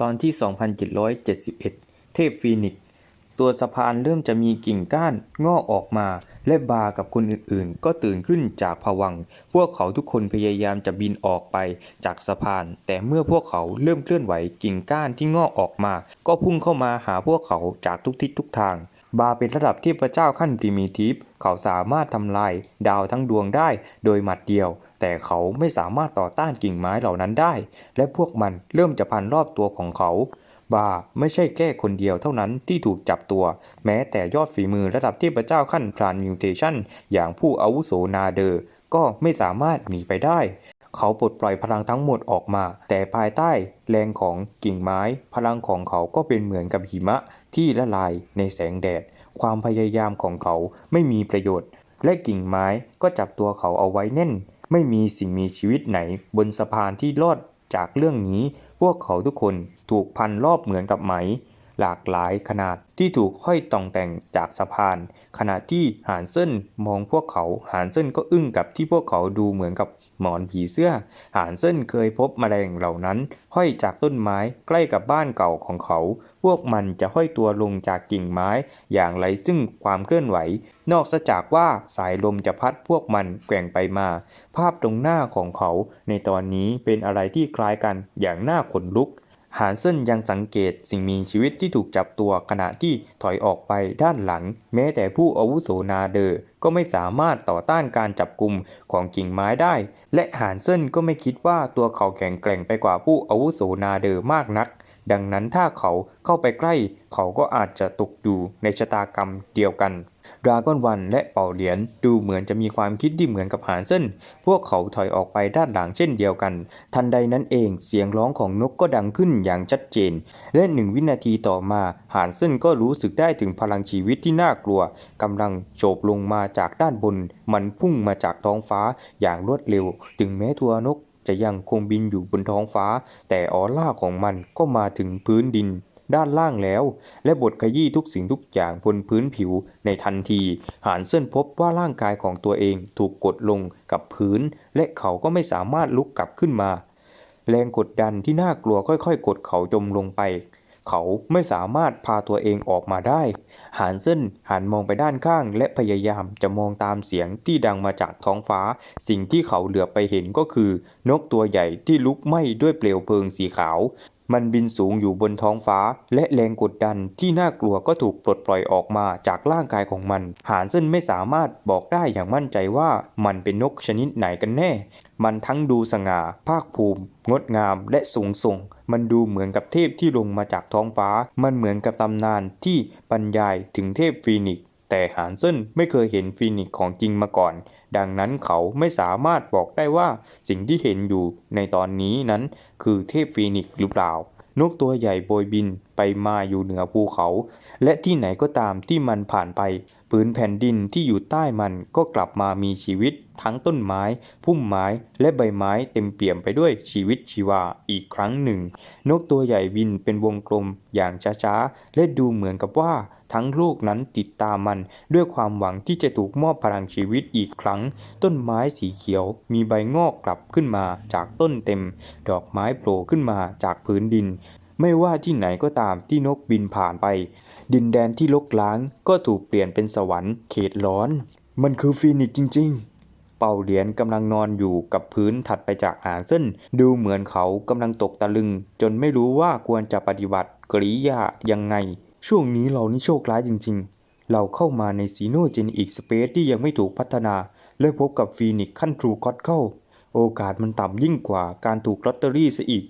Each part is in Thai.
ตอนที่ 2771 เทพฟีนิกตัวสะพานเริ่มจะมีกิ่งก้านงอกออกมา และบากับคนอื่นๆ ก็ตื่นขึ้นจากผวัง พวกเขาทุกคนพยายามจะบินออกไปจากสะพาน แต่เมื่อพวกเขาเริ่มเคลื่อนไหวกิ่งก้านที่งอกออกมา ก็พุ่งเข้ามาหาพวกเขาจากทุกทิศทุกทาง บาเป็นระดับเทพระเจ้าขั้นพรีมีทีฟเขาสามารถทำลายดาวทั้งดวงได้โดยหมัดเดียว แต่เขาไม่สามารถต่อต้านกิ่งไม้เหล่านั้นได้ และพวกมันเริ่มจะพันรอบตัวของเขาบาไม่ใช่แค่คนเดียวเท่านั้นที่ถูกจับตัว แม้แต่ยอดฝีมือระดับเทพระเจ้าขั้นพรานมิวเทชันอย่างผู้อาวุโสนาเดอร์ก็ไม่สามารถหนีไปได้ เขาปลดปล่อยพลังทั้งหมดออกมา แต่ภายใต้แรงของกิ่งไม้ พลังของเขาก็เป็นเหมือนกับหิมะที่ละลายในแสงแดด ความพยายามของเขาไม่มีประโยชน์ และกิ่งไม้ก็จับตัวเขาเอาไว้แน่น ไม่มีสิ่งมีชีวิตไหน บนสะพานที่รอดจากเรื่องนี้ พวกเขาทุกคนถูกพันรอบเหมือนกับไหม หลากหลายขนาดที่ถูกห้อยต่องแต่งจากสะพาน ขณะที่หานเซินมองพวกเขาหานเซินก็อึ้งกับที่พวกเขาดูเหมือนกับ หมอนผีเสื้อ หานเซินเคยพบแมลงเหล่านั้น ห้อยจากต้นไม้ใกล้กับบ้านเก่าของเขา พวกมันจะห้อยตัวลงจากกิ่งไม้ อย่างไรซึ่งความเคลื่อนไหว นอกจากว่าสายลมจะพัดพวกมันแกว่งไปมา ภาพตรงหน้าของเขาในตอนนี้เป็นอะไรที่คล้ายกันอย่างน่าขนลุก หานเซินยังสังเกตสิ่งมีชีวิตที่ถูกจับตัวขณะที่ถอยออกไปด้านหลัง แม้แต่ผู้อาวุโสนาเดอร์ก็ไม่สามารถต่อต้านการจับกลุ่มของกิ่งไม้ได้ และหานเซินก็ไม่คิดว่าตัวเขาแข็งแกร่งไปกว่าผู้อาวุโสนาเดอร์มากนัก ดังนั้นถ้าเขาเข้าไปใกล้ เขาก็อาจจะตกอยู่ในชะตากรรมเดียวกันดราก้อนวันและเป่าเหรียญดูเหมือนจะมีความคิดที่เหมือนกับหานเซินพวกเขาถอยออกไปด้านหลังเช่นเดียวกัน ทันใดนั้นเองเสียงร้องของนกก็ดังขึ้นอย่างชัดเจน และหนึ่งวินาทีต่อมาหานเซินก็รู้สึกได้ถึงพลังชีวิตที่น่ากลัวกำลังโฉบลงมาจากด้านบน มันพุ่งมาจากท้องฟ้าอย่างรวดเร็ว ถึงแม้ตัวนก จะยังคงบินอยู่บนท้องฟ้า แต่ออร่าของมันก็มาถึงพื้นดินด้านล่างแล้ว และบทขยี้ทุกสิ่งทุกอย่างบนพื้นผิวในทันที หานเซินพบว่าร่างกายของตัวเองถูกกดลงกับพื้น และเขาก็ไม่สามารถลุกกลับขึ้นมา แรงกดดันที่น่ากลัวค่อยๆ กดเขาจมลงไป เขาไม่สามารถพาตัวเองออกมาได้ หานเซินหันมองไปด้านข้างและพยายามจะมองตามเสียงที่ดังมาจากท้องฟ้า สิ่งที่เขาเหลือไปเห็นก็คือ นกตัวใหญ่ที่ลุกไหม้ด้วยเปลวเพลิงสีขาว มันบินสูงอยู่บนท้องฟ้า และแรงกดดันที่น่ากลัวก็ถูกปลดปล่อยออกมาจากร่างกายของมัน หานเซินไม่สามารถบอกได้อย่างมั่นใจว่ามันเป็นนกชนิดไหนกันแน่ มันทั้งดูสง่า ภาคภูมิ งดงามและสูงส่ง มันดูเหมือนกับเทพที่ลงมาจากท้องฟ้า มันเหมือนกับตำนานที่บรรยายถึงเทพฟีนิกแต่หานเซินไม่เคยเห็นฟีนิกของจริงมาก่อน ดังนั้นเขาไม่สามารถบอกได้ว่าสิ่งที่เห็นอยู่ในตอนนี้นั้น คือเทพฟีนิกหรือเปล่านกตัวใหญ่โบยบินไปมาอยู่เหนือภูเขา และที่ไหนก็ตามที่มันผ่านไปผืนแผ่นดินที่อยู่ใต้มันก็กลับมามีชีวิต ทั้งต้นไม้ พุ่มไม้และใบไม้เต็มเปี่ยมไปด้วยชีวิตชีวาอีกครั้งหนึ่ง นกตัวใหญ่บินเป็นวงกลมอย่างช้าๆ และดูเหมือนกับว่าทั้งโลกนั้นติดตามมัน ด้วยความหวังที่จะถูกมอบพลังชีวิตอีกครั้ง ต้นไม้สีเขียวมีใบงอกกลับขึ้นมาจากต้นเต็ม ดอกไม้โผล่ขึ้นมาจากพื้นดิน ไม่ว่าที่ไหนก็ตามที่นกบินผ่านไป ดินแดนที่ลกล้างก็ถูกเปลี่ยนเป็นสวรรค์เขตร้อน มันคือฟีนิกซ์จริง ๆ เป่าเหรียญกำลังนอนอยู่กับพื้นถัดไปจากหางเส้น ดูเหมือนเขากำลังตกตะลึง จนไม่รู้ว่าควรจะปฏิบัติกริยายังไง ช่วงนี้เรานี่โชคร้ายจริง ๆ เราเข้ามาในซีโนเจนอีกสเปซที่ยังไม่ถูกพัฒนา และพบกับฟีนิกซ์ขั้นทรูก็อดเข้า โอกาสมันต่ำยิ่งกว่าการถูกลอตเตอรี่ซะอีก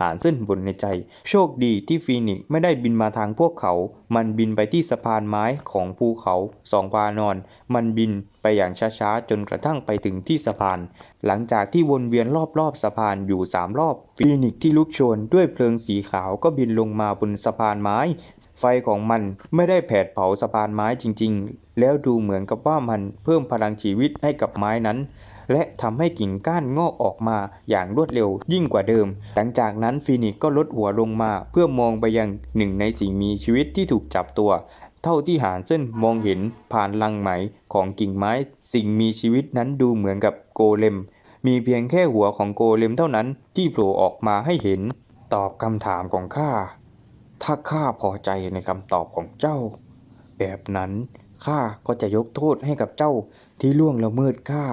หานเส้นบนในใจ โชคดีที่ฟีนิกซ์ไม่ได้บินมาทางพวกเขา มันบินไปที่สะพานไม้ของภูเขาสองพานอน มันบินไปอย่างช้าๆ จนกระทั่งไปถึงที่สะพาน หลังจากที่วนเวียนรอบๆสะพานอยู่สามรอบ ฟีนิกซ์ที่ลุกโชนด้วยเพลิงสีขาวก็บินลงมาบนสะพานไม้ ไฟของมันไม่ได้แผดเผาสะพานไม้จริงๆ แล้วดูเหมือนกับว่ามันเพิ่มพลังชีวิตให้กับไม้นั้น และทำให้กิ่งก้านงอกออกมาอย่างรวดเร็วยิ่งกว่าเดิม หลังจากนั้นฟีนิกก็ลดหัวลงมา เพื่อมองไปยังหนึ่งในสิ่งมีชีวิตที่ถูกจับตัว เท่าที่หานเส้นมองเห็นผ่านลังไหมของกิ่งไม้ สิ่งมีชีวิตนั้นดูเหมือนกับโกเลม มีเพียงแค่หัวของโกเลมเท่านั้นที่โผล่ออกมาให้เห็น ตอบคำถามของข้าถ้าข้าพอใจในคำตอบของเจ้า แบบนั้นข้าก็จะยกโทษให้กับเจ้าที่ล่วงละเมิดข้า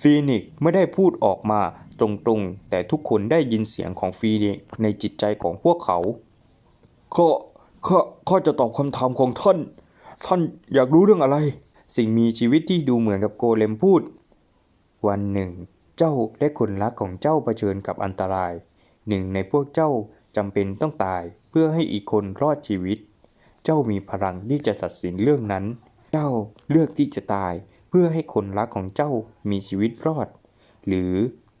ฟีนิกซ์ไม่ได้พูดออกมาตรงๆ แต่ทุกคนได้ยินเสียงของฟีนิกซ์ในจิตใจของพวกเขาข้าข้าข้าจะตอบคำถามของท่าน ท่านอยากรู้เรื่องอะไร สิ่งมีชีวิตที่ดูเหมือนกับโกเลมพูด วันหนึ่ง เจ้าและคนรักของเจ้าเผชิญกับอันตราย หนึ่งในพวกเจ้าจำเป็นต้องตายเพื่อให้อีกคนรอดชีวิต เจ้ามีพลังที่จะตัดสินเรื่องนั้น เจ้าเลือกที่จะตาย เพื่อให้คนรักของเจ้ามีชีวิตรอด หรือ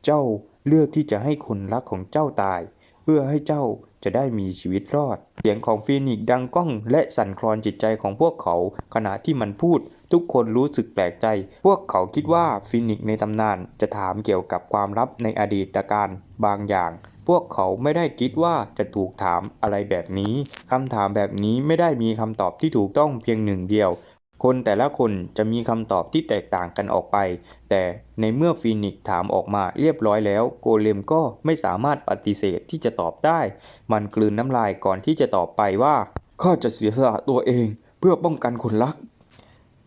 เจ้าเลือกที่จะให้คนรักของเจ้าตาย เพื่อให้เจ้าจะได้มีชีวิตรอด เสียงของฟีนิกซ์ดังก้อง และสั่นคลอนจิตใจของพวกเขา ขณะที่มันพูด ทุกคนรู้สึกแปลกใจ พวกเขาคิดว่าฟีนิกซ์ในตำนานจะถามเกี่ยวกับความลับในอดีตการบางอย่าง พวกเขาไม่ได้คิดว่าจะถูกถามอะไรแบบนี้คำถามแบบนี้ไม่ได้มีคำตอบที่ถูกต้องเพียงหนึ่งเดียว คนแต่ละคนจะมีคำตอบที่แตกต่างกันออกไป แต่ในเมื่อฟีนิกถามออกมาเรียบร้อยแล้ว โกเลมก็ไม่สามารถปฏิเสธที่จะตอบได้ มันกลืนน้ำลายก่อนที่จะตอบไปว่า ข้าจะเสียสละตัวเองเพื่อป้องกันคนรัก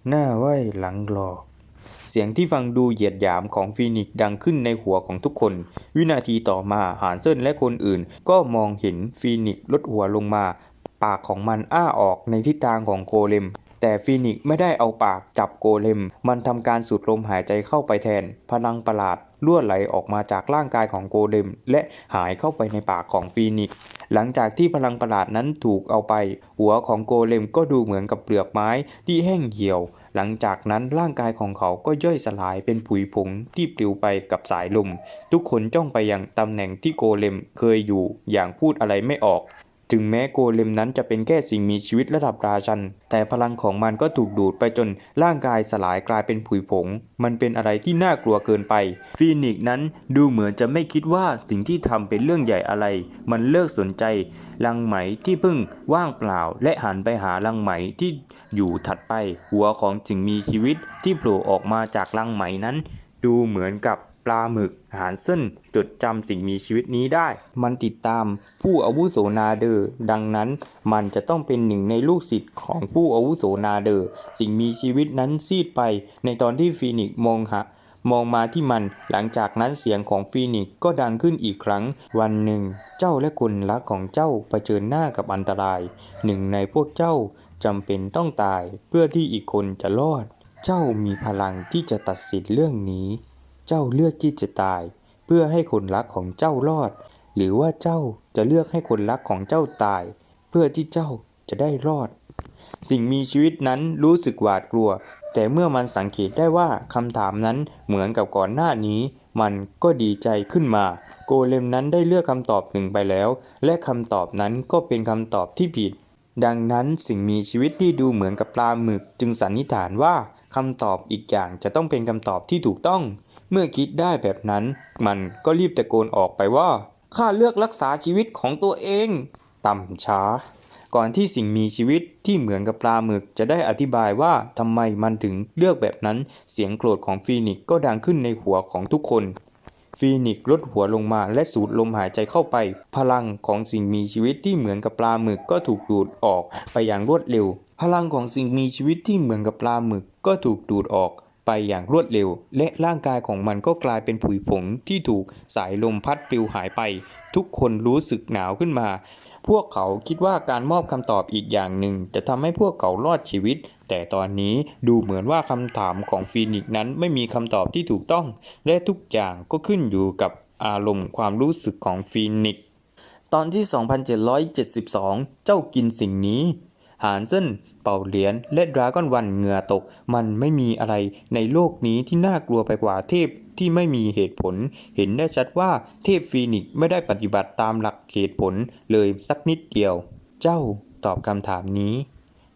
หน้าไหวหลังหลอก เสียงที่ฟังดูเหยียดหยามของฟีนิกดังขึ้นในหัวของทุกคน วินาทีต่อมาหานเซินและคนอื่น ก็มองเห็นฟีนิกลดหัวลงมา ปากของมันอ้าออกในทิศทางของโกเลม แต่ฟีนิกซ์ไม่ได้เอาปากจับโกเลม มันทำการสูดลมหายใจเข้าไปแทน พลังประหลาดล่วไหลออกมาจากร่างกายของโกเลม และหายเข้าไปในปากของฟีนิกซ์หลังจากที่พลังประหลาดนั้นถูกเอาไป หัวของโกเลมก็ดูเหมือนกับเปลือกไม้ที่แห้งเหี่ยว หลังจากนั้นร่างกายของเขาก็ย่อยสลายเป็นผุยผงที่ปลิวไปกับสายลม ทุกคนจ้องไปยังตำแหน่งที่โกเลมเคยอยู่อย่างพูดอะไรไม่ออก ถึงแม้โกเลมนั้นจะเป็นแค่สิ่งมีชีวิตระดับราชัน แต่พลังของมันก็ถูกดูดไปจนร่างกายสลายกลายเป็นผุยผง มันเป็นอะไรที่น่ากลัวเกินไป ฟีนิกซ์นั้นดูเหมือนจะไม่คิดว่าสิ่งที่ทำเป็นเรื่องใหญ่อะไร มันเลิกสนใจ ลังไหมที่เพิ่งว่างเปล่า และหันไปหาลังไหมที่อยู่ถัดไป หัวของสิ่งมีชีวิตที่โผล่ออกมาจากลังไหมนั้น ดูเหมือนกับ ปลาหมึก หานเส้น จดจำสิ่งมีชีวิตนี้ได้ มันติดตามผู้อาวุโสนาเดอร์ดังนั้นมันจะต้องเป็นหนึ่งในลูกศิษย์ของผู้อาวุโสนาเดอร์สิ่งมีชีวิตนั้นซีดไปในตอนที่ฟีนิกซ์มองหามองมาที่มันหลังจากนั้นเสียงของฟีนิกซ์ก็ดังขึ้นอีกครั้ง วันหนึ่ง เจ้าและคนรักของเจ้าเผชิญหน้ากับอันตราย หนึ่งในพวกเจ้าจำเป็นต้องตายเพื่อที่อีกคนจะรอด เจ้ามีพลังที่จะตัดสินเรื่องนี้ เจ้าเลือกที่จะตาย เพื่อให้คนรักของเจ้ารอด หรือว่าเจ้าจะเลือกให้คนรักของเจ้าตาย เพื่อที่เจ้าจะได้รอด สิ่งมีชีวิตนั้นรู้สึกหวาดกลัว แต่เมื่อมันสังเกตได้ว่าคำถามนั้นเหมือนกับก่อนหน้านี้ มันก็ดีใจขึ้นมา โกเลมนั้นได้เลือกคำตอบหนึ่งไปแล้ว และคำตอบนั้นก็เป็นคำตอบที่ผิด ดังนั้นสิ่งมีชีวิตที่ดูเหมือนกับปลาหมึก จึงสันนิษฐานว่าคำตอบอีกอย่างจะต้องเป็นคำตอบที่ถูกต้อง เมื่อคิดได้แบบนั้น มันก็รีบตะโกนออกไปว่าข้าเลือกรักษาชีวิตของตัวเอง ต่ำช้า ก่อนที่สิ่งมีชีวิตที่เหมือนกับปลาหมึกจะได้อธิบายว่าทำไมมันถึงเลือกแบบนั้น เสียงโกรธของฟีนิกก็ดังขึ้นในหัวของทุกคนฟีนิกลดหัวลงมาและสูดลมหายใจเข้าไป พลังของสิ่งมีชีวิตที่เหมือนกับปลาหมึกก็ถูกดูดออกไปอย่างรวดเร็ว พลังของสิ่งมีชีวิตที่เหมือนกับปลาหมึกก็ถูกดูดออก ไปอย่างรวดเร็ว และร่างกายของมันก็กลายเป็นผุยผงที่ถูกสายลมพัดปลิวหายไป ทุกคนรู้สึกหนาวขึ้นมา พวกเขาคิดว่าการมอบคำตอบอีกอย่างหนึ่ง จะทำให้พวกเขารอดชีวิต แต่ตอนนี้ดูเหมือนว่าคำถามของฟีนิกซ์นั้นไม่มีคำตอบที่ถูกต้อง และทุกอย่างก็ขึ้นอยู่กับอารมณ์ความรู้สึกของฟีนิกซ์ตอนที่ 2772 เจ้ากินสิ่งนี้ หานเส้น เป่าเหรียญและดราก้อนวันเหงื่อตก มันไม่มีอะไรในโลกนี้ที่น่ากลัวไปกว่าเทพที่ไม่มีเหตุผล เห็นได้ชัดว่าเทพฟีนิกซ์ไม่ได้ปฏิบัติตามหลักเหตุผลเลยสักนิดเดียว เจ้าตอบคำถามนี้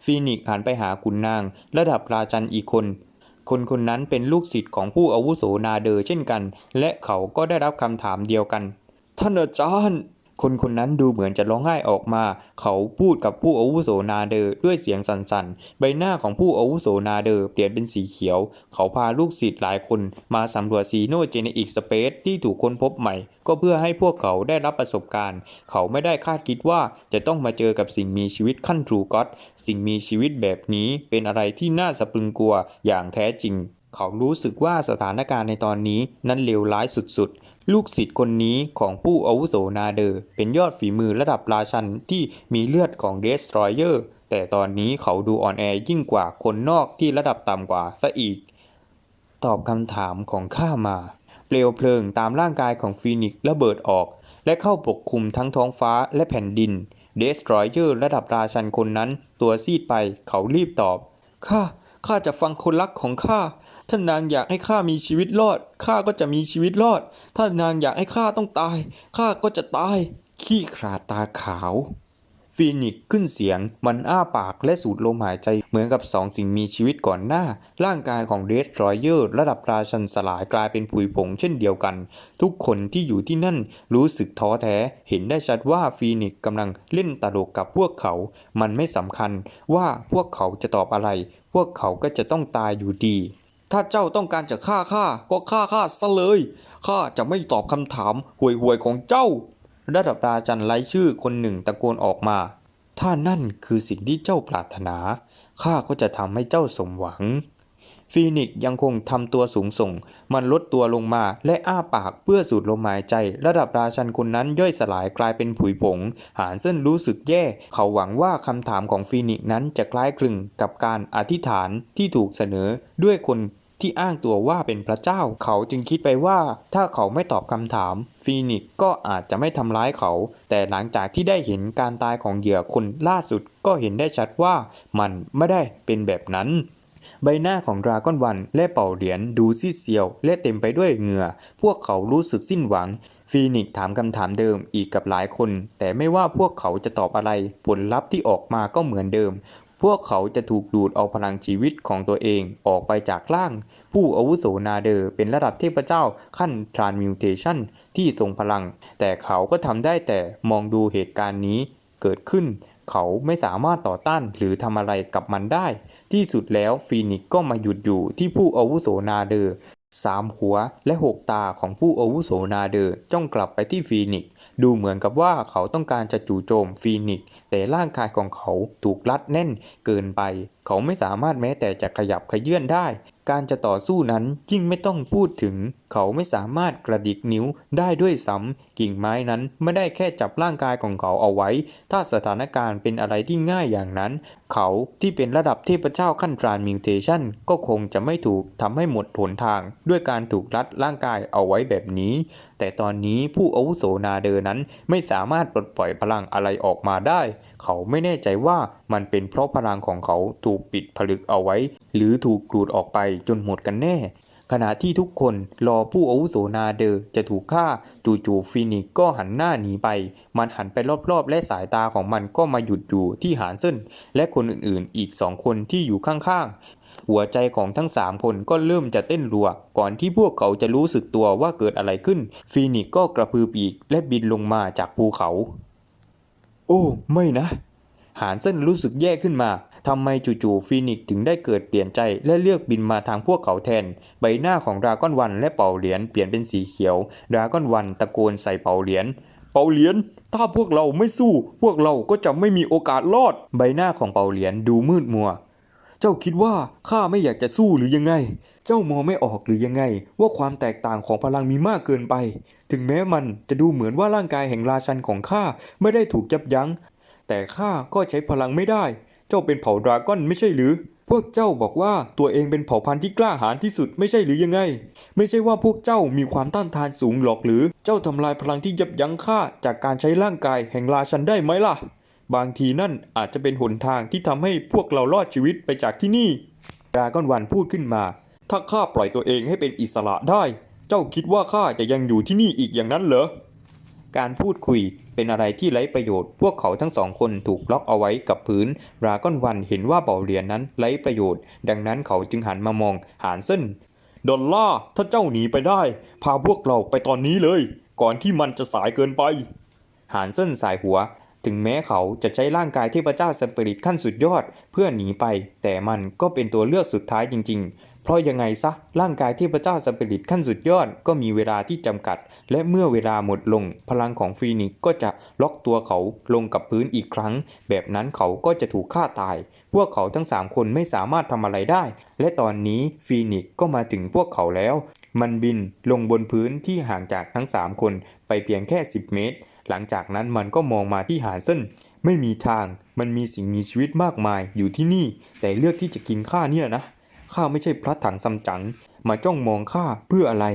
ฟีนิกซ์หันไปหาขุนนาง ระดับราชันอีกคนคนคนนั้นเป็นลูกศิษย์ของผู้อาวุโสนาเดอร์เช่นกัน และเขาก็ได้รับคำถามเดียวกัน ท่านอาจารย์ คนคนนั้นดูเหมือนจะร้องไห้ออกมา เขาพูดกับผู้อาวุโสนาเดอร์ด้วยเสียงสั่นๆ ใบหน้าของผู้อาวุโสนาเดอร์เปลี่ยนเป็นสีเขียว เขาพาลูกศิษย์หลายคนมาสำรวจซีโนเจเนอิกสเปซที่ถูกค้นพบใหม่ ก็เพื่อให้พวกเขาได้รับประสบการณ์ เขาไม่ได้คาดคิดว่าจะต้องมาเจอกับสิ่งมีชีวิตขั้นทรูก็อตสิ่งมีชีวิตแบบนี้เป็นอะไรที่น่าสะพรึงกลัวอย่างแท้จริง เขารู้สึกว่าสถานการณ์ในตอนนี้นั้นเลวร้ายสุดๆ ลูกศิษย์คนนี้ของผู้อาวุโสนาเดอร์เป็นยอดฝีมือระดับราชันที่มีเลือดของเดสทรอยเออร์แต่ตอนนี้เขาดูอ่อนแอยิ่งกว่าคนนอกที่ระดับต่ำกว่าซะอีก ตอบคำถามของข้ามา เปลวเพลิงตามร่างกายของฟีนิกซ์ระเบิดออก และเข้าปกคลุมทั้งท้องฟ้าและแผ่นดินเดสทรอยเออร์ระดับราชันคนนั้นตัวซีดไปเขารีบตอบข้าข้าจะฟังคนรักของข้า ถ้านางอยากให้ข้ามีชีวิตรอด ข้าก็จะมีชีวิตรอด ถ้านางอยากให้ข้าต้องตาย ข้าก็จะตาย ขี้ขลาดตาขาวฟีนิกขึ้นเสียง มันอ้าปากและสูดลมหายใจเหมือนกับสองสิ่งมีชีวิตก่อนหน้า ร่างกายของเดสทรอยเออร์ระดับราชันสลายกลายเป็นผุยผงเช่นเดียวกัน ทุกคนที่อยู่ที่นั่นรู้สึกท้อแท้ เห็นได้ชัดว่าฟีนิกกำลังเล่นตลกกับพวกเขา มันไม่สำคัญว่าพวกเขาจะตอบอะไร พวกเขาก็จะต้องตายอยู่ดี ถ้าเจ้าต้องการจะฆ่าข้าก็ฆ่าข้าซะเลยข้าจะไม่ตอบคำถามห่วยๆของเจ้าระดับราชันไร้ชื่อคนหนึ่งตะโกนออกมา ถ้านั่นคือสิ่งที่เจ้าปรารถนา ข้าก็จะทำให้เจ้าสมหวัง ฟีนิกซ์ยังคงทำตัวสูงส่ง มันลดตัวลงมาและอ้าปากเพื่อสูดลมหายใจ ระดับราชันคนนั้นย่อยสลายกลายเป็นผุยผง หานเส้นรู้สึกแย่ เขาหวังว่าคำถามของฟีนิกซ์นั้นจะคล้ายคลึงกับการอธิษฐานที่ถูกเสนอด้วยคน ที่อ้างตัวว่าเป็นพระเจ้า เขาจึงคิดไปว่า ถ้าเขาไม่ตอบคำถาม ฟีนิกก็อาจจะไม่ทำร้ายเขา แต่หลังจากที่ได้เห็นการตายของเหยื่อคนล่าสุดก็เห็นได้ชัดว่ามันไม่ได้เป็นแบบนั้นใบหน้าของดราก้อนวันและเป่าเหรียญดูซีดเซียว และเต็มไปด้วยเหงื่อ พวกเขารู้สึกสิ้นหวัง ฟีนิกถามคำถามเดิมอีกกับหลายคน แต่ไม่ว่าพวกเขาจะตอบอะไร ผลลัพธ์ที่ออกมาก็เหมือนเดิม พวกเขาจะถูกดูดเอาพลังชีวิตของตัวเองออกไปจากร่าง ผู้อาวุโสนาเดอร์เป็นระดับเทพเจ้าขั้น Transmutation ที่ทรงพลัง แต่เขาก็ทำได้แต่มองดูเหตุการณ์นี้เกิดขึ้น เขาไม่สามารถต่อต้านหรือทำอะไรกับมันได้ ที่สุดแล้วฟีนิกก็มาหยุดอยู่ที่ผู้อาวุโสนาเดอร์สามหัวและหกตาของผู้อาวุโสนาเดอร์จ้องกลับไปที่ฟีนิกดูเหมือนกับว่าเขาต้องการจะจู่โจมฟีนิก แต่ร่างกายของเขาถูกรัดแน่นเกินไป เขาไม่สามารถแม้แต่จะขยับขยื่นได้ การจะต่อสู้นั้นยิ่งไม่ต้องพูดถึง เขาไม่สามารถกระดิกนิ้วได้ด้วยซ้ำกิ่งไม้นั้นไม่ได้แค่จับร่างกายของเขาเอาไว้ ถ้าสถานการณ์เป็นอะไรที่ง่ายอย่างนั้น เขาที่เป็นระดับเทพเจ้าขั้นทรานมิวเทชันก็คงจะไม่ถูกทำให้หมดหนทาง ด้วยการถูกรัดร่างกายเอาไว้แบบนี้ แต่ตอนนี้ผู้อาวุโสนาเดอนั้นไม่สามารถปลดปล่อยพลังอะไรออกมาได้เขาไม่แน่ใจว่ามันเป็นเพราะพลังของเขาถูกปิดผลึกเอาไว้ หรือถูกดูดออกไปจนหมดกันแน่ ขณะที่ทุกคนรอผู้อาวุโสนาเดอร์จะถูกฆ่า จู่ๆฟินิกก็หันหน้าหนีไป มันหันไปรอบๆ และสายตาของมันก็มาหยุดอยู่ที่หานเส้น และคนอื่นๆ อีกสองคนที่อยู่ข้างๆหัวใจของทั้งสามคนก็เริ่มจะเต้นรัว ก่อนที่พวกเขาจะรู้สึกตัวว่าเกิดอะไรขึ้น ฟีนิกก็กระพือปีกและบินลงมาจากภูเขา โอ้ ไม่นะ หานเส้นรู้สึกแย่ขึ้นมาทำไมจู่ๆฟีนิกถึงได้เกิดเปลี่ยนใจและเลือกบินมาทางพวกเขาแทน ใบหน้าของดราก้อนวันและเป่าเหรียญเปลี่ยนเป็นสีเขียว ดราก้อนวันตะโกนใส่เป่าเหรียญเป่าเหรียญถ้าพวกเราไม่สู้ พวกเราก็จะไม่มีโอกาสรอด ใบหน้าของเป่าเหรียญดูมืดมัว เจ้าคิดว่าข้าไม่อยากจะสู้หรือยังไง เจ้ามองไม่ออกหรือยังไง ว่าความแตกต่างของพลังมีมากเกินไป ถึงแม้มันจะดูเหมือนว่าร่างกายแห่งราชันของข้าไม่ได้ถูกยับยั้ง แต่ข้าก็ใช้พลังไม่ได้ เจ้าเป็นเผ่าดราก้อนไม่ใช่หรือ พวกเจ้าบอกว่าตัวเองเป็นเผ่าพันธุ์ที่กล้าหาญที่สุดไม่ใช่หรือยังไง ไม่ใช่ว่าพวกเจ้ามีความต้านทานสูงหรอกหรือ เจ้าทำลายพลังที่ยับยั้งข้าจากการใช้ร่างกายแห่งราชันได้ไหมล่ะ บางทีนั่นอาจจะเป็นหนทางที่ทำให้พวกเรารอดชีวิตไปจากที่นี่ดราก้อนวันพูดขึ้นมา ถ้าข้าปล่อยตัวเองให้เป็นอิสระได้ เจ้าคิดว่าข้าจะยังอยู่ที่นี่อีกอย่างนั้นเหรอ การพูดคุยเป็นอะไรที่ไร้ประโยชน์ พวกเขาทั้งสองคนถูกล็อกเอาไว้กับพื้น ราก้อนวันเห็นว่าเป่าเหรียญนนั้นไร้ประโยชน์ ดังนั้นเขาจึงหันมามองหานเส้นดอลล่าถ้าเจ้าหนีไปได้ พาพวกเราไปตอนนี้เลย ก่อนที่มันจะสายเกินไป หานเซินสายหัว ถึงแม้เขาจะใช้ร่างกายเทพเจ้าสปิริตขั้นสุดยอด เพื่อหนีไป แต่มันก็เป็นตัวเลือกสุดท้ายจริง ๆ เพราะยังไงซะร่างกายเทพเจ้าสปิริตขั้นสุดยอดก็มีเวลาที่จำกัด และเมื่อเวลาหมดลง พลังของฟีนิกก็จะล็อกตัวเขาลงกับพื้นอีกครั้ง แบบนั้นเขาก็จะถูกฆ่าตาย พวกเขาทั้งสามคนไม่สามารถทำอะไรได้ และตอนนี้ฟีนิกก็มาถึงพวกเขาแล้ว มันบินลงบนพื้นที่ห่างจากทั้ง 3 คนไปเพียงแค่ 10 เมตร หลังจากนั้นมันก็มองมาที่หานเส้นไม่มีทาง มันมีสิ่งมีชีวิตมากมายอยู่ที่นี่ แต่เลือกที่จะกินข้าเนี่ยนะ ข้าไม่ใช่พระถังซัมจั๋งมาจ้องมองข้าเพื่ออะไร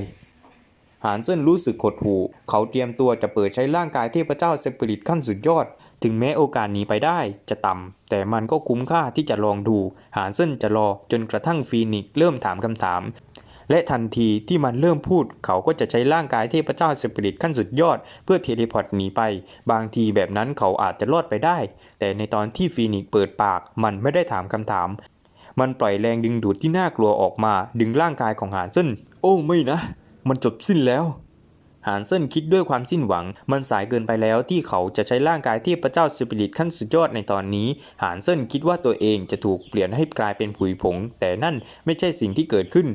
หานเซินรู้สึกหดหู่ เขาเตรียมตัวจะเปิดใช้ร่างกายเทพเจ้าเซปิริตขั้นสุดยอด ถึงแม้โอกาสหนีไปได้จะต่ำ แต่มันก็คุ้มค่าที่จะลองดู หานเซินจะรอจนกระทั่งฟีนิกซ์เริ่มถามคำถาม และทันทีที่มันเริ่มพูด เขาก็จะใช้ร่างกายเทพเจ้าสปิริตขั้นสุดยอด เพื่อเทเลพอร์ตหนีไป บางทีแบบนั้นเขาอาจจะรอดไปได้ แต่ในตอนที่ฟีนิกซ์เปิดปาก มันไม่ได้ถามคำถาม มันปล่อยแรงดึงดูดที่น่ากลัวออกมาดึงร่างกายของหานเซินโอ้ไม่นะ มันจบสิ้นแล้วหานเซินคิดด้วยความสิ้นหวัง มันสายเกินไปแล้วที่เขาจะใช้ร่างกายเทพระเจ้าสปิริตขั้นสุดยอดในตอนนี้ หานเซินคิดว่าตัวเองจะถูกเปลี่ยนให้กลายเป็นผุยผง แต่นั่นไม่ใช่สิ่งที่เกิดขึ้น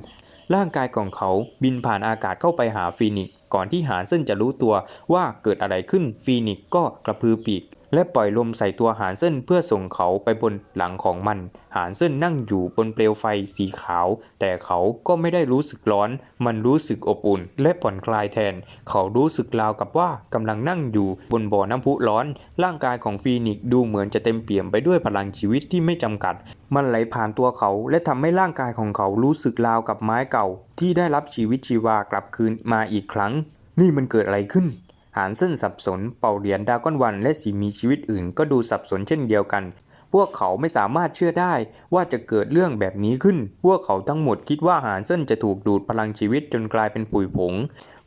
ร่างกายของเขาบินผ่านอากาศเข้าไปหาฟีนิกก่อนที่หานเซินจะรู้ตัวว่าเกิดอะไรขึ้นฟีนิกก็กระพือปีกและปล่อยลมใส่ตัวหานเซินเพื่อส่งเขาไปบนหลังของมัน หานเซินนั่งอยู่บนเปลวไฟสีขาว แต่เขาก็ไม่ได้รู้สึกร้อน มันรู้สึกอบอุ่น และผ่อนคลายแทน เขารู้สึกราวกับว่ากำลังนั่งอยู่บนบ่อน้ำพุร้อน ร่างกายของฟีนิกซ์ดูเหมือนจะเต็มเปี่ยมไปด้วยพลังชีวิตที่ไม่จำกัด มันไหลผ่านตัวเขาและทำให้ร่างกายของเขารู้สึกราวกับไม้เก่า ที่ได้รับชีวิตชีวากลับคืนมาอีกครั้ง นี่มันเกิดอะไรขึ้น หานเส้นสับสนเป่าเหรียญดาก้อนวัน และสิ่งมีชีวิตอื่น ก็ดูสับสนเช่นเดียวกัน พวกเขาไม่สามารถเชื่อได้ว่าจะเกิดเรื่องแบบนี้ขึ้น พวกเขาทั้งหมดคิดว่าหานเส้นจะถูกดูดพลังชีวิตจนกลายเป็นปุ๋ยผง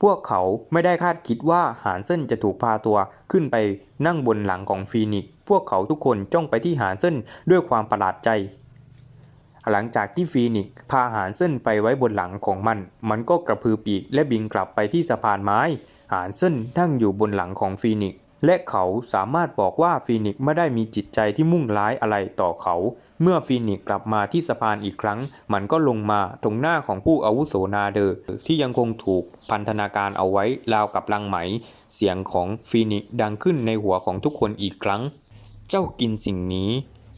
พวกเขาไม่ได้คาดคิดว่าหานเส้นจะถูกพาตัวขึ้นไปนั่งบนหลังของฟีนิกซ์พวกเขาทุกคนจ้องไปที่หานเส้นด้วยความประหลาดใจหลังจากที่ฟีนิกพาหานเส้นไปไว้บนหลังของมัน มันก็กระพือปีกและบินกลับไปที่สะพานไม้ หานเส้นนั่งอยู่บนหลังของฟีนิกซ์และเขาสามารถบอกว่าฟีนิกซ์ไม่ได้มีจิตใจที่มุ่งร้ายอะไรต่อเขา เมื่อฟีนิกซ์กลับมาที่สะพานอีกครั้ง มันก็ลงมาตรงหน้าของผู้อาวุโสนาเดอร์ที่ยังคงถูกพันธนาการเอาไว้ราวกับลังไหม เสียงของฟีนิกซ์ดังขึ้นในหัวของทุกคนอีกครั้ง เจ้ากินสิ่งนี้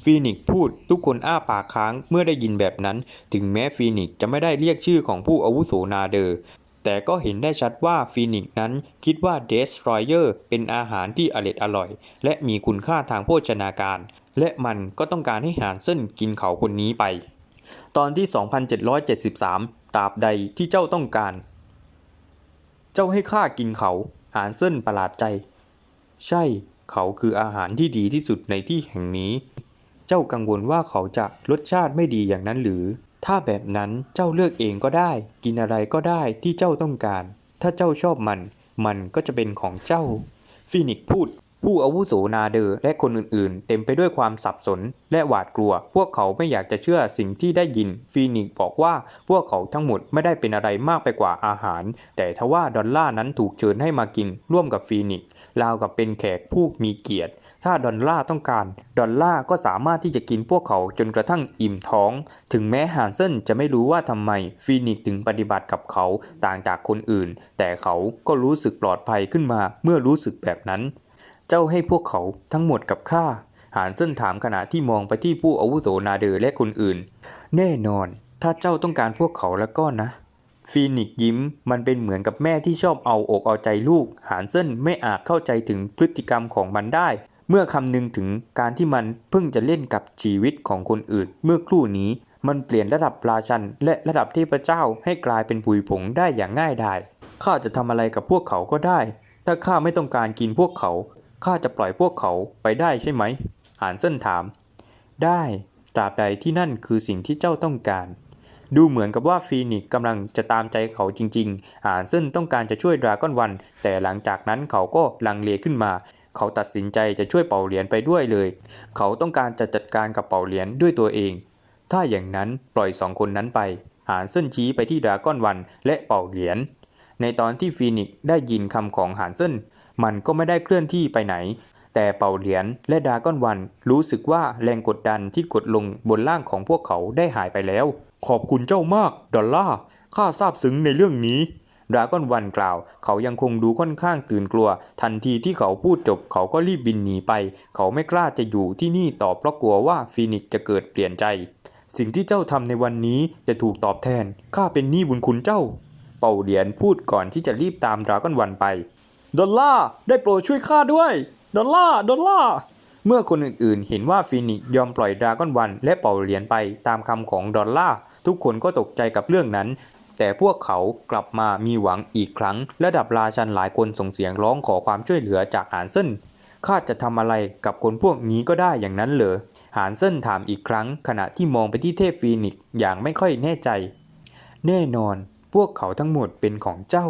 ฟีนิกซ์พูดทุกคนอ้าปากค้างเมื่อได้ยินแบบนั้น ถึงแม้ฟีนิกซ์จะไม่ได้เรียกชื่อของผู้อาวุโสนาเดอร์ แต่ก็เห็นได้ชัดว่าฟีนิกซ์นั้นคิดว่าเดสทรอยเออร์เป็นอาหารที่อร่อยอร่อย และมีคุณค่าทางโภชนาการ และมันก็ต้องการให้หานเส้นกินเขาคนนี้ไป ตอนที่ 2773 ตราบใดที่เจ้าต้องการ เจ้าให้ข้ากินเขา หานเส้นประหลาดใจ ใช่ เขาคืออาหารที่ดีที่สุดในที่แห่งนี้ เจ้ากังวลว่าเขาจะรสชาติไม่ดีอย่างนั้นหรือ ถ้าแบบนั้นเจ้าเลือกเองก็ได้ กินอะไรก็ได้ที่เจ้าต้องการ ถ้าเจ้าชอบมัน มันก็จะเป็นของเจ้า ฟีนิกซ์พูด ผู้อาวุโสนาเดอร์และคนอื่นๆ เต็มไปด้วยความสับสนและหวาดกลัว พวกเขาไม่อยากจะเชื่อสิ่งที่ได้ยิน ฟีนิกบอกว่าพวกเขาทั้งหมดไม่ได้เป็นอะไรมากไปกว่าอาหาร แต่ทว่าดอลล่านั้นถูกเชิญให้มากินร่วมกับฟีนิกราวกับเป็นแขกผู้มีเกียรติ ถ้าดอลล่าต้องการ ดอลล่าก็สามารถที่จะกินพวกเขาจนกระทั่งอิ่มท้อง ถึงแม้ฮานเซนจะไม่รู้ว่าทำไมฟีนิกถึงปฏิบัติกับเขาต่างจากคนอื่น แต่เขาก็รู้สึกปลอดภัยขึ้นมาเมื่อรู้สึกแบบนั้น เจ้าให้พวกเขาทั้งหมดกับข้าหานเซินถามขณะที่มองไปที่ผู้อาวุโสนาเดอร์และคนอื่น แน่นอน ถ้าเจ้าต้องการพวกเขาแล้วก็นะ ฟีนิกซ์ยิ้ม มันเป็นเหมือนกับแม่ที่ชอบเอาอกเอาใจลูก หานเซินไม่อาจเข้าใจถึงพฤติกรรมของมันได้ เมื่อคำนึงถึงการที่มันเพิ่งจะเล่นกับชีวิตของคนอื่น เมื่อครู่นี้มันเปลี่ยนระดับราชัน และระดับเทพเจ้าให้กลายเป็นผุยผงได้อย่างง่ายดายข้าจะทำอะไรกับพวกเขาก็ได้ ถ้าข้าไม่ต้องการกินพวกเขา ข้าจะปล่อยพวกเขาไปได้ใช่ไหมหานเซินถาม ได้ตราบใดที่นั่นคือสิ่งที่เจ้าต้องการ ดูเหมือนกับว่าฟีนิกกำลังจะตามใจเขาจริงๆหานเซินต้องการจะช่วยดราก้อนวัน แต่หลังจากนั้นเขาก็ลังเลขึ้นมา เขาตัดสินใจจะช่วยเป่าเหรียญไปด้วยเลย เขาต้องการจะจัดการกับเป่าเหรียญด้วยตัวเอง ถ้าอย่างนั้นปล่อยสองคนนั้นไป หานเซินชี้ไปที่ดราก้อนวันและเป่าเหรียญในตอนที่ฟีนิกได้ยินคำของหานเซิน มันก็ไม่ได้เคลื่อนที่ไปไหน แต่เป่าเหรียญและดาก้อนวันรู้สึกว่าแรงกดดันที่กดลงบนร่างของพวกเขาได้หายไปแล้ว ขอบคุณเจ้ามากดอลล่าข้าซาบซึ้งในเรื่องนี้ดราก้อนวันกล่าว เขายังคงดูค่อนข้างตื่นกลัว ทันทีที่เขาพูดจบเขาก็รีบบินหนีไป เขาไม่กล้าจะอยู่ที่นี่ต่อเพราะกลัวว่าฟีนิกซ์จะเกิดเปลี่ยนใจ สิ่งที่เจ้าทำในวันนี้จะถูกตอบแทนข้าเป็นหนี้บุญคุณเจ้า เป่าเหรียญพูดก่อนที่จะรีบตามดราก้อนวันไป ดอลล่าได้โปรดช่วยข้าด้วยดอลล่าดอลล่าเมื่อคนอื่นๆ เห็นว่าฟีนิกยอมปล่อยดราก้อนวันและเป่าเหรียญไปตามคำของดอลล่าทุกคนก็ตกใจกับเรื่องนั้น แต่พวกเขากลับมามีหวังอีกครั้ง ระดับราชันหลายคนส่งเสียงร้องขอความช่วยเหลือจากหานเซินข้าจะทำอะไรกับคนพวกนี้ก็ได้อย่างนั้นเหรอหานเซินถามอีกครั้ง ขณะที่มองไปที่เทพฟีนิกอย่างไม่ค่อยแน่ใจ แน่นอน พวกเขาทั้งหมดเป็นของเจ้า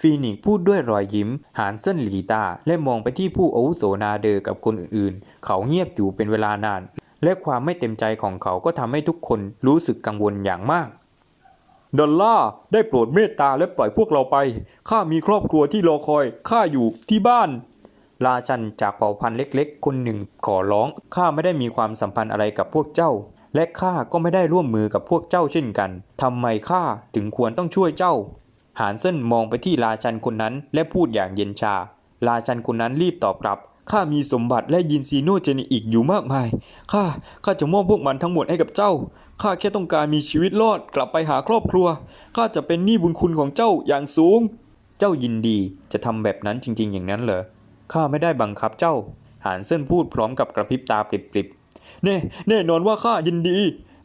ฟีนิกซ์พูดด้วยรอยยิ้ม หานเซินหลีตา และมองไปที่ผู้อาวุโสนาเดอกับคนอื่นๆ เขาเงียบอยู่เป็นเวลานาน และความไม่เต็มใจของเขาก็ทำให้ทุกคนรู้สึกกังวลอย่างมากดอลล่าร์ได้โปรดเมตตาและปล่อยพวกเราไป ข้ามีครอบครัวที่รอคอย ข้าอยู่ที่บ้าน ราชันจากเผ่าพันธุ์เล็กๆ คนหนึ่งขอร้อง ข้าไม่ได้มีความสัมพันธ์อะไรกับพวกเจ้า และข้าก็ไม่ได้ร่วมมือกับพวกเจ้าเช่นกัน ทำไมข้าถึงควรต้องช่วยเจ้า หานเซินมองไปที่ราชันคนนั้นและพูดอย่างเย็นชา ราชันคนนั้นรีบตอบกลับข้ามีสมบัติและยินซีโนเจนอีกอยู่มากมาย ข้า ข้าจะมอบพวกมันทั้งหมดให้กับเจ้า ข้าแค่ต้องการมีชีวิตรอดกลับไปหาครอบครัว ข้าจะเป็นหนี้บุญคุณของเจ้าอย่างสูง เจ้ายินดีจะทำแบบนั้นจริง ๆ อย่างนั้นเหรอ ข้าไม่ได้บังคับเจ้า หานเซินพูดพร้อมกับกระพริบตาปริบๆ แน่ แน่นอนว่าข้ายินดี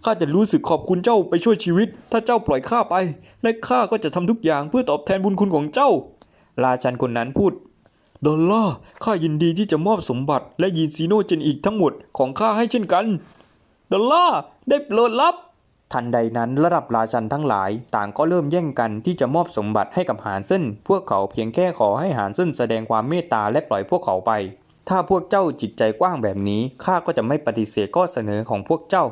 ข้าจะรู้สึกขอบคุณเจ้าไปช่วยชีวิต ถ้าเจ้าปล่อยข้าไป และข้าก็จะทำทุกอย่างเพื่อตอบแทนบุญคุณของเจ้า ราชันคนนั้นพูดดอลล่าข้ายินดีที่จะมอบสมบัติ และยินซีโนเจนอีกทั้งหมดของข้าให้เช่นกัน ดอลล่าได้โปรดรับ ทันใดนั้นระดับราชันทั้งหลาย ต่างก็เริ่มแย่งกันที่จะมอบสมบัติให้กับหานเซินพวกเขาเพียงแค่ขอให้หานเซินแสดงความเมตตาและปล่อยพวกเขาไป ถ้าพวกเจ้าจิตใจกว้างแบบนี้ข้าก็จะไม่ปฏิเสธข้อเสนอของพวกเจ้า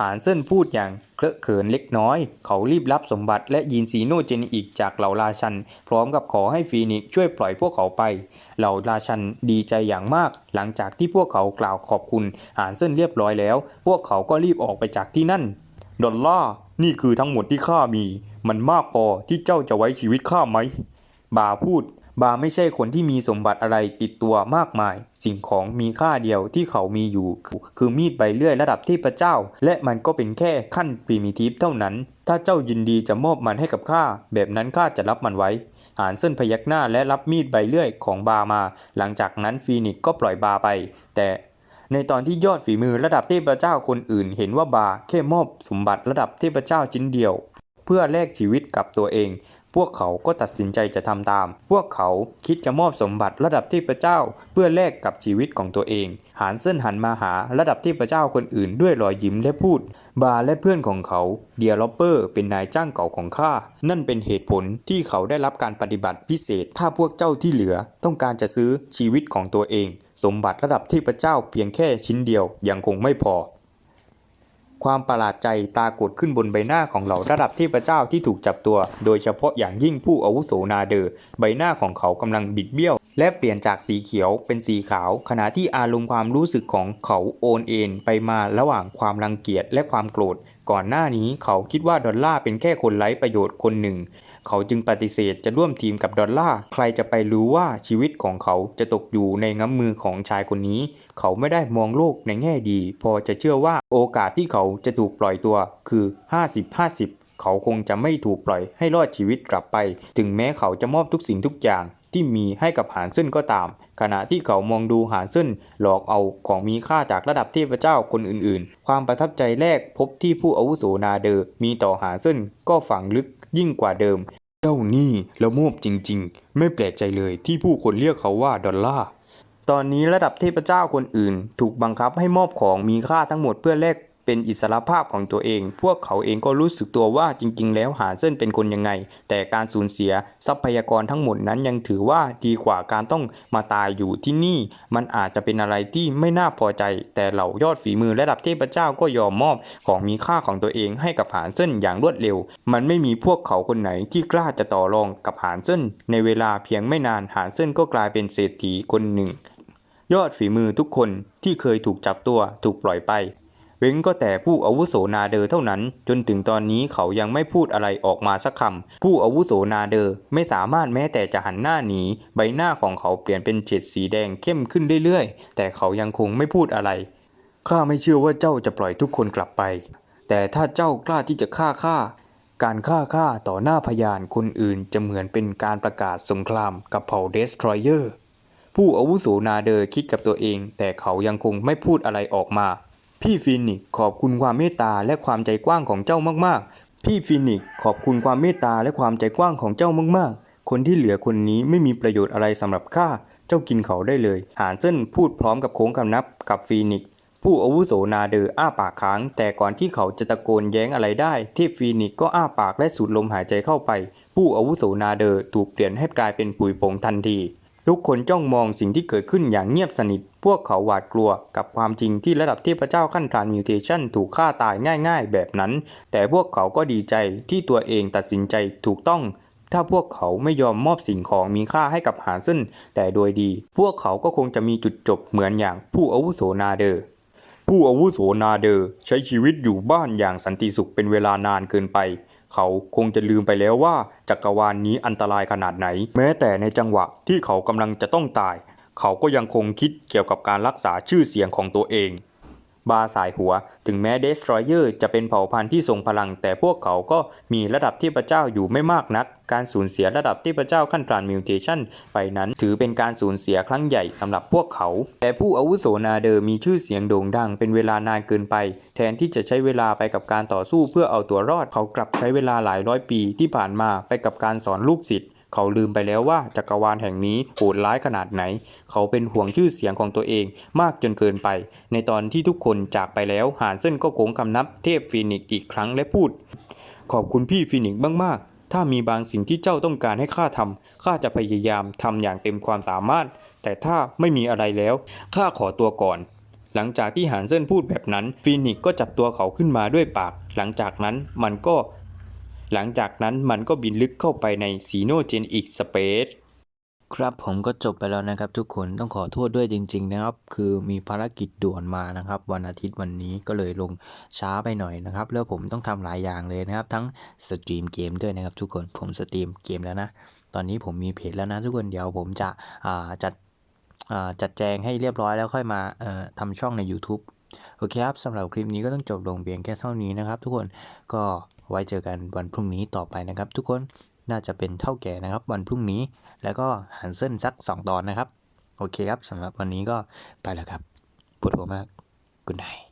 หานเซินพูดอย่างเคอะเขินเล็กน้อย เขารีบรับสมบัติและยินซีโนเจนอีกจากเหล่าราชัน พร้อมกับขอให้ฟีนิกช่วยปล่อยพวกเขาไป เหล่าราชันดีใจอย่างมาก หลังจากที่พวกเขากล่าวขอบคุณหานเซินเรียบร้อยแล้ว พวกเขาก็รีบออกไปจากที่นั่น ดอลล่านี่คือทั้งหมดที่ข้ามี มันมากพอที่เจ้าจะไว้ชีวิตข้าไหม บาพูด บาไม่ใช่คนที่มีสมบัติอะไรติดตัวมากมาย สิ่งของมีค่าเดียวที่เขามีอยู่ คือมีดใบเลื่อยระดับเทพเจ้า และมันก็เป็นแค่ขั้นพรีมิทีฟเท่านั้น ถ้าเจ้ายินดีจะมอบมันให้กับข้าแบบนั้นข้าจะรับมันไว้หานเส้นพยักหน้าและรับมีดใบเลื่อยของบามา หลังจากนั้นฟีนิกก็ปล่อยบาไป แต่ในตอนที่ยอดฝีมือระดับเทพเจ้าคนอื่น เห็นว่าบาแค่มอบสมบัติระดับเทพเจ้าชิ้นเดียว เพื่อแลกชีวิตกับตัวเอง พวกเขาก็ตัดสินใจจะทำตาม พวกเขาคิดจะมอบสมบัติระดับเทพระเจ้า เพื่อแลกกับชีวิตของตัวเอง หานเส้นหันมาหาระดับเทพระเจ้าคนอื่นด้วยรอยยิ้มและพูด บาและเพื่อนของเขาเดียร์ลอปเปอร์ เป็นนายจ้างเก่าของข้า นั่นเป็นเหตุผลที่เขาได้รับการปฏิบัติพิเศษ ถ้าพวกเจ้าที่เหลือ ต้องการจะซื้อชีวิตของตัวเอง สมบัติระดับเทพระเจ้าเพียงแค่ชิ้นเดียวยังคงไม่พอ ความประหลาดใจปรากฏขึ้นบนใบหน้าของเหล่าระดับเทพเจ้าที่ถูกจับตัว โดยเฉพาะอย่างยิ่งผู้อาวุโสนาเดอร์ใบหน้าของเขากำลังบิดเบี้ยว และเปลี่ยนจากสีเขียวเป็นสีขาว ขณะที่อารมณ์ความรู้สึกของเขาโอนเอ็นไปมาระหว่างความรังเกียจและความโกรธ ก่อนหน้านี้เขาคิดว่าดอลล่าเป็นแค่คนไร้ประโยชน์คนหนึ่ง เขาจึงปฏิเสธจะร่วมทีมกับดอลล่าใครจะไปรู้ว่าชีวิตของเขาจะตกอยู่ในง้ำมือของชายคนนี้ เขาไม่ได้มองโลกในแง่ดี พอจะเชื่อว่าโอกาสที่เขาจะถูกปล่อยตัวคือ 50-50 เขาคงจะไม่ถูกปล่อยให้รอดชีวิตกลับไป ถึงแม้เขาจะมอบทุกสิ่งทุกอย่างที่มีให้กับหานเส้นก็ตาม ขณะที่เขามองดูหานเส้นหลอกเอาของมีค่าจากระดับเทพเจ้าคนอื่นๆ ความประทับใจแรกพบที่ผู้อาวุโสนาเดอร์มีต่อหานเส้นก็ฝังลึก ยิ่งกว่าเดิม เจ้านี่ละโมบจริง ๆ ไม่แปลกใจเลยที่ผู้คนเรียกเขาว่าดอลลาร์ตอนนี้ระดับเทพเจ้าคนอื่น ถูกบังคับให้มอบของมีค่าทั้งหมดเพื่อแลก เป็นอิสรภาพของตัวเอง พวกเขาเองก็รู้สึกตัวว่าจริง ๆ แล้วหาเส้นเป็นคนยังไง แต่การสูญเสียทรัพยากรทั้งหมดนั้นยังถือว่าดีกว่าการต้องมาตายอยู่ที่นี่ มันอาจจะเป็นอะไรที่ไม่น่าพอใจ แต่เหล่ายอดฝีมือระดับเทพเจ้าก็ยอมมอบของมีค่าของตัวเองให้กับหานเส้นอย่างรวดเร็ว มันไม่มีพวกเขาคนไหนที่กล้าจะต่อรองกับหานเส้น ในเวลาเพียงไม่นานหานเส้นก็กลายเป็นเศรษฐีคนหนึ่ง ยอดฝีมือทุกคนที่เคยถูกจับตัวถูกปล่อยไป เว้นก็แต่ผู้อาวุโสนาเดอเท่านั้น จนถึงตอนนี้เขายังไม่พูดอะไรออกมาสักคำผู้อาวุโสนาเดอไม่สามารถแม้แต่จะหันหน้าหนีใบหน้าของเขาเปลี่ยนเป็นเฉดสีแดงเข้มขึ้นเรื่อยๆ แต่เขายังคงไม่พูดอะไรข้าไม่เชื่อว่าเจ้าจะปล่อยทุกคนกลับไป แต่ถ้าเจ้ากล้าที่จะฆ่าข้าการฆ่าข้าต่อหน้าพยานคนอื่นจะเหมือนเป็นการประกาศสงครามกับเผ่าเดสทรอยเออร์ผู้อาวุโสนาเดอร์คิดกับตัวเอง แต่เขายังคงไม่พูดอะไรออกมา พี่ฟินิกขอบคุณความเมตตาและความใจกว้างของเจ้ามากๆ พี่ฟินิกขอบคุณความเมตตาและความใจกว้างของเจ้ามากๆ คนที่เหลือคนนี้ไม่มีประโยชน์อะไรสำหรับข้า เจ้ากินเขาได้เลย หานเส้นพูดพร้อมกับโค้งคำนับกับฟีนิกผู้อาวุโสนาเดออ้าปากค้าง แต่ก่อนที่เขาจะตะโกนแย้งอะไรได้เทพฟีนิกก็อ้าปากและสูดลมหายใจเข้าไป ผู้อาวุโสนาเดอถูกเปลี่ยนให้กลายเป็นปุ๋ยผงทันที ทุกคนจ้องมองสิ่งที่เกิดขึ้นอย่างเงียบสนิท พวกเขาหวาดกลัวกับความจริงที่ระดับเทพเจ้าขั้นทรานมิวเทชันถูกฆ่าตายง่ายๆ แบบนั้น แต่พวกเขาก็ดีใจที่ตัวเองตัดสินใจถูกต้อง ถ้าพวกเขาไม่ยอมมอบสิ่งของมีค่าให้กับหานซึ่นแต่โดยดี พวกเขาก็คงจะมีจุดจบเหมือนอย่างผู้อาวุโสนาเดอร์ผู้อาวุโสนาเดอร์ใช้ชีวิตอยู่บ้านอย่างสันติสุขเป็นเวลานานเกินไป เขาคงจะลืมไปแล้วว่าจักรวาลนนี้อันตรายขนาดไหน แม้แต่ในจังหวะที่เขากำลังจะต้องตาย เขาก็ยังคงคิดเกี่ยวกับการรักษาชื่อเสียงของตัวเอง บาสายหัว ถึงแม้เดสทรอยเออร์จะเป็นเผ่าพันธุ์ที่ทรงพลัง แต่พวกเขาก็มีระดับเทพเจ้าอยู่ไม่มากนัก การสูญเสียระดับเทพเจ้าขั้นตรานมิวเทชันไปนั้น ถือเป็นการสูญเสียครั้งใหญ่สำหรับพวกเขา แต่ผู้อาวุโสนาเดอร์มีชื่อเสียงโด่งดังเป็นเวลานานเกินไป แทนที่จะใช้เวลาไปกับการต่อสู้เพื่อเอาตัวรอดเขากลับใช้เวลาหลายร้อยปีที่ผ่านมาไปกับการสอนลูกศิษย์ เขาลืมไปแล้วว่าจักรวาลแห่งนี้โหดร้ายขนาดไหน เขาเป็นห่วงชื่อเสียงของตัวเองมากจนเกินไป ในตอนที่ทุกคนจากไปแล้วหานเส้นก็โค้งคำนับเทพฟีนิกซ์อีกครั้งและพูด ขอบคุณพี่ฟีนิกซ์มากๆ ถ้ามีบางสิ่งที่เจ้าต้องการให้ข้าทำข้าจะพยายามทำอย่างเต็มความสามารถ แต่ถ้าไม่มีอะไรแล้วข้าขอตัวก่อนหลังจากที่หานเส้นพูดแบบนั้นฟีนิกซ์ก็จับตัวเขาขึ้นมาด้วยปาก หลังจากนั้นมันก็ หลังจากนั้นมันก็บินลึกเข้าไปในซีโนเจนอีกสเปซครับผมก็จบไปแล้วนะครับทุกคนต้องขอโทษด้วยจริง ๆ นะครับ คือมีภารกิจด่วนมานะครับ วันอาทิตย์วันนี้ก็เลยลงช้าไปหน่อยนะครับ แล้วผมต้องทำหลายอย่างเลยนะครับ ทั้งสตรีมเกมด้วยนะครับ ทุกคนผมสตรีมเกมแล้วนะ ตอนนี้ผมมีเพจแล้วนะทุกคนเดี๋ยวผมจะจัดจัดแจงให้เรียบร้อยแล้วค่อยมาเอ่อทำช่องใน YouTube โอเคครับสำหรับคลิปนี้ก็ต้องจบลงเพียงแค่เท่านี้นะครับ ทุกคนก็ ไว้เจอกันวันพรุ่งนี้ต่อไปนะครับ ทุกคนน่าจะเป็นเท่าแก่นะครับ วันพรุ่งนี้แล้วก็หันเส้นสัก 2 ตอนนะครับ โอเคครับสำหรับวันนี้ก็ไปแล้วครับปวดหัวมากกุณไนาย